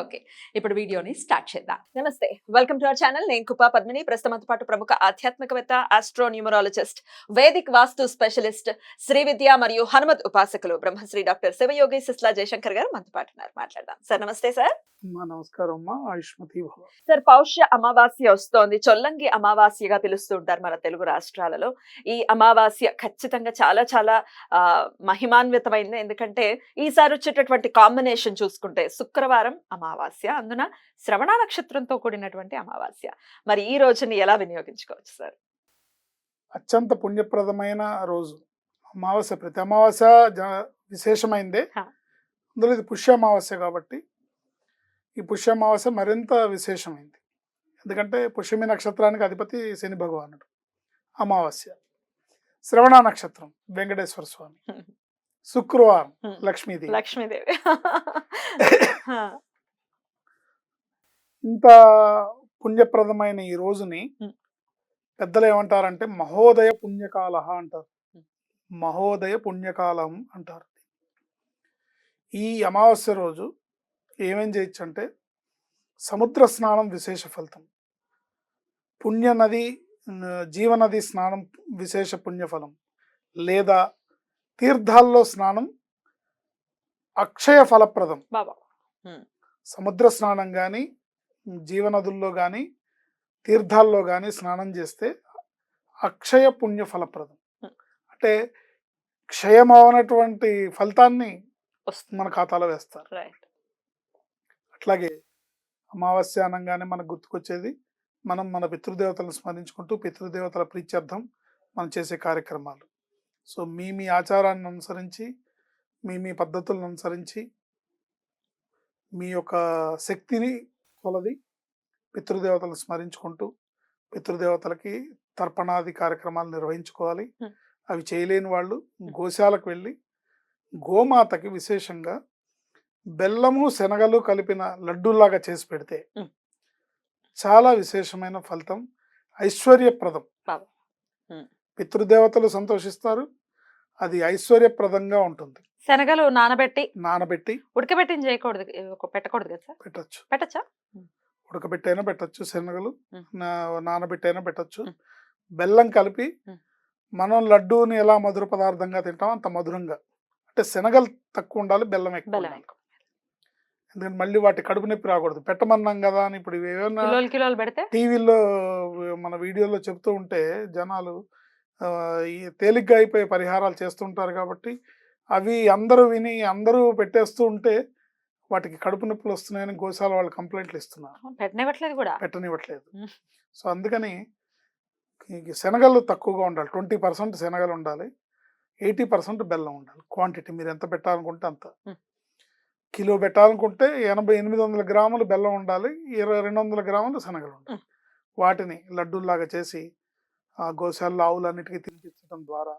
Okay ఇప్పుడు వీడియోని start చేద్దాం. నమస్తే వెల్కమ్ టు అవర్ ఛానల్. నేను కుపా పద్మిని ప్రస్తుతంతో పాటు ప్రముఖ ఆధ్యాత్మికవేత్త astro numerologist vedic vastu specialist Shri Vidya మరియు హనుమత్ ఉపాసకులు బ్రహ్మశ్రీ డాక్టర్ శివయోగి సిస్లా జయశంకర్ గారు మనతో పాటు ఉన్నారు. మాట్లాడదాం. సార్ నమస్తే సార్. నమస్కారం అమ్మా. ఆయుష్మతి భవ. సార్ పౌష్య అమావాస్య వస్తోంది. చొల్లంగి అమావాస్యగా పిలుస్తూ ఉంటారు మన తెలుగు రాష్ట్రాలలో. ఈ అమావాస్య ఖచ్చితంగా చాలా చాలా మహిమాన్వితమైంది. ఎందుకంటే ఈసారి వచ్చేటటువంటి కాంబినేషన్ చూసుకుంటే శుక్రవారం అమావాస్య. అందున శ్రవణ నక్షత్రంతో కూడినటువంటి అమావాస్య. మరి ఈ రోజుని ఎలా వినియోగించుకోవచ్చు సార్? అత్యంత పుణ్యప్రదమైన రోజు. అమావాస్య ప్రతి అమావాస్య విశేషమైందే. అందులో ఇది పుష్య అమావాస్య కాబట్టి ఈ పుష్య అమావాస్య మరింత విశేషమైంది. ఎందుకంటే పుష్యమి నక్షత్రానికి అధిపతి శని భగవానుడు. అమావాస్య. శ్రవణ నక్షత్రం వెంకటేశ్వర స్వామి. శుక్రవారం. లక్ష్మీదేవి. లక్ష్మీదేవి. ఇంత పుణ్యప్రదమైన ఈ రోజుని. పెద్దలు ఏమంటారంటే మహోదయ పుణ్యకాల అంటారు. మహోదయ పుణ్యకాలం అంటారు. ఈ అమావాస్య రోజు ఏమేం చేయొచ్చు అంటే సముద్ర స్నానం విశేష ఫలితం. పుణ్య నది న- జీవనది స్నానం విశేష పుణ్యఫలం. లేదా తీర్థాల్లో స్నానం అక్షయ ఫలప్రదం. సముద్ర స్నానం కానీ జీవనదుల్లో కానీ తీర్థాల్లో కానీ స్నానం చేస్తే అక్షయ పుణ్య ఫలప్రదం. అంటే క్షయమవనటువంటి ఫలితాన్ని మన ఖాతాలో వేస్తారు. అట్లాగే అమావాస్య అనగానే మనకు గుర్తుకొచ్చేది మనం మన పితృదేవతలను స్మరించుకుంటూ పితృదేవతల ప్రీత్యర్థం మనం చేసే కార్యక్రమాలు. సో మీ మీ ఆచారాన్ని అనుసరించి మీ మీ పద్ధతులను అనుసరించి మీ యొక్క శక్తిని కొలది పితృదేవతలను స్మరించుకుంటూ పితృదేవతలకి తర్పణాది కార్యక్రమాలు నిర్వహించుకోవాలి. అవి చేయలేని వాళ్ళు గోశాలకు వెళ్ళి గోమాతకి విశేషంగా బెల్లము శనగలు కలిపిన లడ్డూలాగా చేసి పెడితే. చాలా విశేషమైన ఫలితం ఐశ్వర్యప్రదం. పితృదేవతలు సంతోషిస్తారు అది ఐశ్వర్యప్రదంగా ఉంటుంది. శనగలు నానబెట్టి నానబెట్టి ఉడకబెట్టి చేయకూడదు. ఒక- పెట్టకూడదు కదా సార్? పెట్టచ్చు. పెట్టచ్చా? ఉడకబెట్టైనా పెట్టచ్చు శనగలు నానబెట్టైనా పెట్టచ్చు. బెల్లం కలిపి. మనం లడ్డూని ఎలా మధుర పదార్థంగా తింటాం అంత మధురంగా. అంటే శనగలు తక్కువ ఉండాలి బెల్లం ఎక్కువ ఎందుకంటే మళ్ళీ వాటి కడుపు నొప్పి రాకూడదు. పెట్టమన్నాం కదా అని ఇప్పుడు పెడితే? టీవీలో మన వీడియోలో చెప్తూ ఉంటే జనాలు తేలిగ్గా అయిపోయే పరిహారాలు చేస్తుంటారు కాబట్టి అవి అందరూ విని అందరూ పెట్టేస్తూ ఉంటే వాటికి కడుపు నొప్పులు వస్తున్నాయని గోశాల వాళ్ళు కంప్లైంట్లు ఇస్తున్నారు. పెట్టనివ్వట్లేదు కూడా. పెట్టనివ్వట్లేదు. సో అందుకని శనగలు తక్కువగా ఉండాలి. ట్వంటీ పర్సెంట్ శనగలు ఉండాలి. ఎయిటీ పర్సెంట్ బెల్లం ఉండాలి. క్వాంటిటీ మీరు ఎంత పెట్టాలనుకుంటే అంత. కిలో పెట్టాలనుకుంటే ఎనభై ఎనిమిది వందల గ్రాములు బెల్లం ఉండాలి. ఇరవై రెండు వందల గ్రాములు శనగలు ఉండాలి. వాటిని లడ్డూల్లాగా చేసి ఆ గోశాలలో ఆవులన్నిటికీ తినిపించడం ద్వారా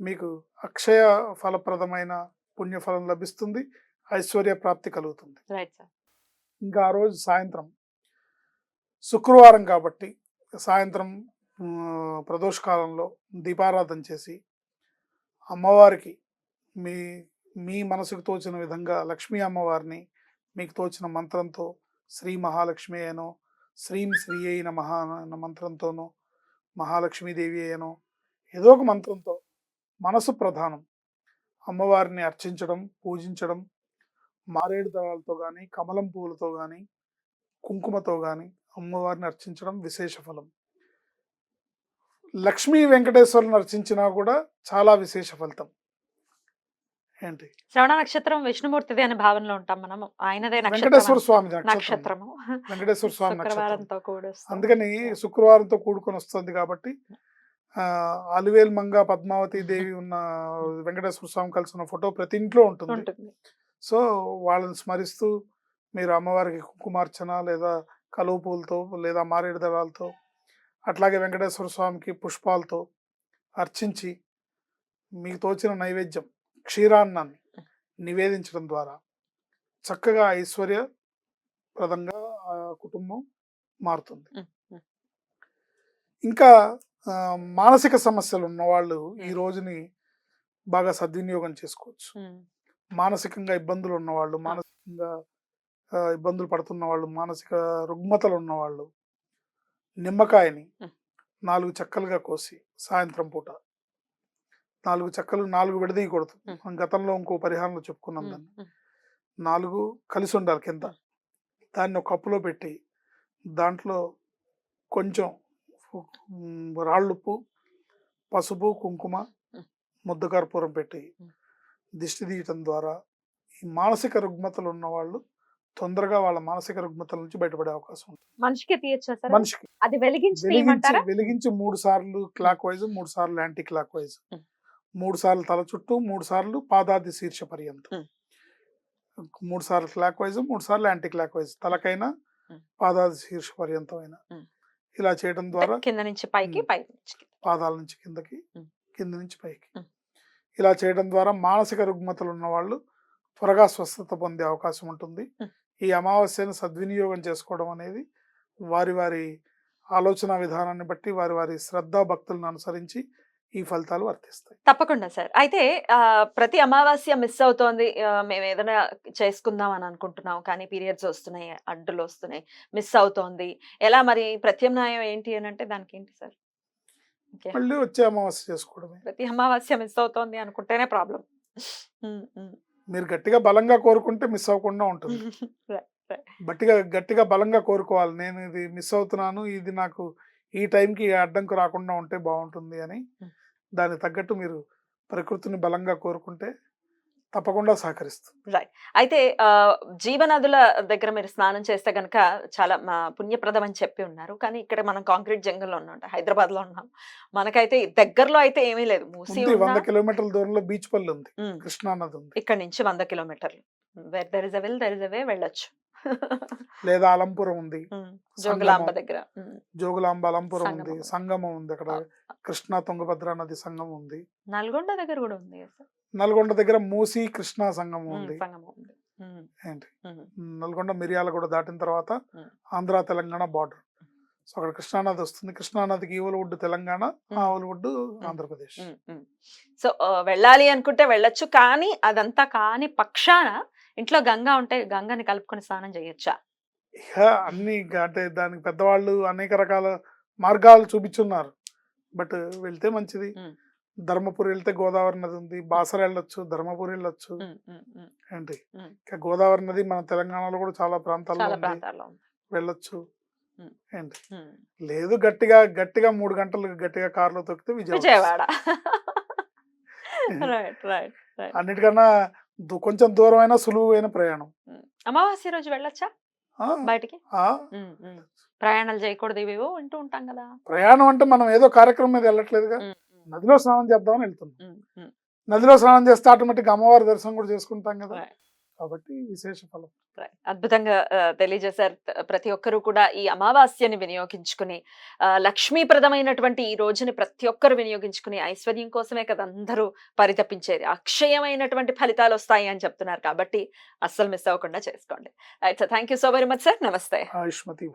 మీకు అక్షయ ఫలప్రదమైన పుణ్యఫలం లభిస్తుంది ఐశ్వర్య ప్రాప్తి కలుగుతుంది. ఇంకా ఆ రోజు సాయంత్రం శుక్రవారం కాబట్టి సాయంత్రం ప్రదోషకాలంలో దీపారాధన చేసి అమ్మవారికి మీ మీ మనసుకు తోచిన విధంగా లక్ష్మీ అమ్మవారిని మీకు తోచిన మంత్రంతో శ్రీ మహాలక్ష్మి అయినో శ్రీం శ్రీ అయిన మహా అన్న మంత్రంతోనో మహాలక్ష్మీదేవి అయ్యనో. ఏదో ఒక మంత్రంతో మనసు ప్రధానం. అమ్మవారిని అర్చించడం పూజించడం మారేడు దళాలతో కానీ కమలం పువ్వులతో కానీ కుంకుమతో కానీ అమ్మవారిని అర్చించడం విశేష ఫలం. లక్ష్మీ వెంకటేశ్వరుని అర్చించినా కూడా చాలా విశేష ఫలితం. ఏంటి? శ్రవణ నక్షత్రం విష్ణుమూర్తిది అనే భావనలో ఉంటాం మనం. ఆయనదే వెంకటేశ్వర స్వామి నక్షత్రం. నక్షత్రము. వెంకటేశ్వర స్వామి నక్షత్రం. శుక్రవారంతో కూడా. అందుకని శుక్రవారంతో కూడుకొని వస్తుంది కాబట్టి అలివేల్ మంగ పద్మావతి దేవి ఉన్న వెంకటేశ్వర స్వామి కలిసి ఉన్న ఫోటో ప్రతి ఇంట్లో ఉంటుంది. ఉంటుంది. సో వాళ్ళని స్మరిస్తూ మీరు అమ్మవారికి కుంకుమార్చన లేదా కలువ పూలతో లేదా మారేడు దళాలతో అట్లాగే వెంకటేశ్వర స్వామికి పుష్పాలతో అర్చించి మీకు తోచిన నైవేద్యం క్షీరాన్నాన్ని నివేదించడం ద్వారా చక్కగా ఐశ్వర్య ప్రదంగా కుటుంబం మారుతుంది. ఇంకా మానసిక సమస్యలు ఉన్నవాళ్ళు ఈ ఉమ్. రోజుని బాగా సద్వినియోగం చేసుకోవచ్చు మానసికంగా ఇబ్బందులు ఉన్నవాళ్ళు మానసికంగా ఇబ్బందులు పడుతున్న వాళ్ళు మానసిక రుగ్మతలు ఉన్నవాళ్ళు నిమ్మకాయని. నాలుగు చెక్కలుగా కోసి సాయంత్రం పూట నాలుగు చెక్కలు నాలుగు విడదీయకూడదు గతంలో ఇంకో పరిహారంలో చెప్పుకున్నాం దాన్ని. నాలుగు కలిసి ఉండాలి కింద. దాన్ని ఒక కప్పులో పెట్టి దాంట్లో కొంచెం రాళ్ళుప్పు పసుపు కుంకుమ ఉమ్. ముద్ద కర్పూరం పెట్టి. దిష్టి తీయటం ద్వారా ఈ మానసిక రుగ్మతలు ఉన్న వాళ్ళు తొందరగా వాళ్ళ మానసిక రుగ్మతల నుంచి బయటపడే అవకాశం ఉంటుంది. మనిషికి తీయచ్చా సార్? మనిషికి. అది వెలిగించి వెలిగించి మూడు సార్లు క్లాక్ వైజ్ మూడు సార్లు యాంటీ క్లాక్ వైజ్. మూడు సార్లు తల చుట్టూ మూడు సార్లు పాదాది శీర్ష పర్యంతం. మూడు సార్లు క్లాక్ వైజ్ మూడు సార్లు యాంటీ క్లాక్ వైజ్ తలకైనా. పాదాది శీర్ష పర్యంతం అయినా. ఇలా చేయడం ద్వారా కింద నుంచి పైకి. పాదాల నుంచి కిందకి. కింద నుంచి పైకి. ఇలా చేయడం ద్వారా మానసిక రుగ్మతలు ఉన్న వాళ్ళు త్వరగా స్వస్థత పొందే అవకాశం ఉంటుంది. ఈ అమావాస్యను సద్వినియోగం చేసుకోవడం అనేది వారి వారి ఆలోచన విధానాన్ని బట్టి వారి వారి శ్రద్ధా భక్తులను అనుసరించి ఈ ఫలితాలు వర్తిస్తాయి. తప్పకుండా సార్. అయితే ప్రతి అమావాస్య మిస్ అవుతోంది. మేము ఏదైనా చేసుకుందాం అని అనుకుంటున్నాం. కానీ పీరియడ్స్ వస్తున్నాయి అడ్డులు వస్తున్నాయి మిస్ అవుతోంది. ఎలా మరి ప్రత్యామ్నాయం ఏంటి అని అంటే దానికి ఏంటి సార్? మళ్ళీ వచ్చే అమావాస్య చేసుకోవడమే. ప్రతి అమావాస్య మిస్ అవుతోంది అనుకుంటేనే ప్రాబ్లం మీరు గట్టిగా బలంగా కోరుకుంటే మిస్ అవ్వకుండా ఉంటుంది. గట్టిగా గట్టిగా బలంగా కోరుకోవాలి. నేను ఇది మిస్ అవుతున్నాను. ఇది నాకు ఈ టైంకి అడ్డంకు రాకుండా ఉంటే బాగుంటుంది అని. దానికి తగ్గట్టు మీరు ప్రకృతిని బలంగా కోరుకుంటే తప్పకుండా సహకరిస్తుంది. అయితే ఆ, జీవనదుల దగ్గర మీరు స్నానం చేస్తే గనక చాలా పుణ్యప్రదం అని చెప్పి ఉన్నారు. కానీ ఇక్కడ మనం కాంక్రీట్ జంగల్లో ఉన్నాం హైదరాబాద్లో ఉన్నాం. మనకైతే దగ్గరలో అయితే ఏమీ లేదు. మూసి వంద కిలోమీటర్ల దూరంలో బీచ్ పల్లి ఉంది ఉమ్, కృష్ణా నది ఉంది. ఇక్కడ నుంచి వంద కిలోమీటర్లు. Where there is a will there is a way వెళ్ళొచ్చు. లేదా అలంపురం ఉంది. జోగులాంబ. దగ్గర జోగులాంబ అలంపురం ఉంది. సంగమం. ఉంది అక్కడ. కృష్ణా తుంగభద్ర నది సంగమం ఉంది. నల్గొండ దగ్గర కూడా ఉంది నల్గొండ దగ్గర మూసి కృష్ణా సంగమం ఉంది. ఏంటి? నల్గొండ మిరియాల కూడా దాటిన తర్వాత. ఆంధ్ర తెలంగాణ బార్డర్. సో అక్కడ కృష్ణానది వస్తుంది. కృష్ణానదికి ఈవులవుడ్ తెలంగాణ Hmm. ఆవులవుడ్ ఆంధ్రప్రదేశ్. సో వెళ్ళాలి అనుకుంటే వెళ్ళొచ్చు కానీ అదంతా కాని పక్షాన ఇంట్లో గంగా ఉంటే గంగని కలుపుకొని స్నానం చేయొచ్చా ఇక అన్ని అంటే దానికి పెద్దవాళ్ళు అనేక రకాల మార్గాలు చూపించున్నారు బట్ వెళ్తే మంచిది. ధర్మపురి వెళ్తే గోదావరి నది ఉంది. బాసర వెళ్ళొచ్చు ధర్మపురి వెళ్ళొచ్చు. ఏంటి. ఇంకా గోదావరి నది మన తెలంగాణలో కూడా చాలా ప్రాంతాల్లో వెళ్ళొచ్చు. ఏంటి. లేదు గట్టిగా గట్టిగా మూడు గంటలు గట్టిగా కారులో తొక్కితే విజయవాడ. అన్నిటికన్నా కొంచెం దూరమైన సులువైన ప్రయాణం. అమావాస్య రోజు వెళ్ళొచ్చా? బయటికి. ప్రయాణాలు చేయకూడదు ఇవేవో వింటూ ఉంటాం కదా. ప్రయాణం అంటే మనం ఏదో కార్యక్రమం మీద వెళ్ళట్లేదుగా. నదిలో స్నానం చేద్దామని వెళ్తున్నాం. నదిలో స్నానం చేస్తే ఆటోమేటిక్ అమ్మవారి దర్శనం కూడా చేసుకుంటాం కదా. కాబట్టి విశేష ఫలం. అద్భుతంగా తెలియజేశారు. ప్రతి ఒక్కరూ కూడా ఈ అమావాస్యని వినియోగించుకుని లక్ష్మీప్రదమైనటువంటి ఈ రోజుని ప్రతి ఒక్కరు వినియోగించుకుని ఐశ్వర్యం కోసమే కదా అందరూ పరితపించేది. అక్షయమైనటువంటి ఫలితాలు వస్తాయి అని చెప్తున్నారు కాబట్టి అస్సలు మిస్ అవ్వకుండా చేసుకోండి. Thank you so very much sir. నమస్తే. ఆయుష్మతి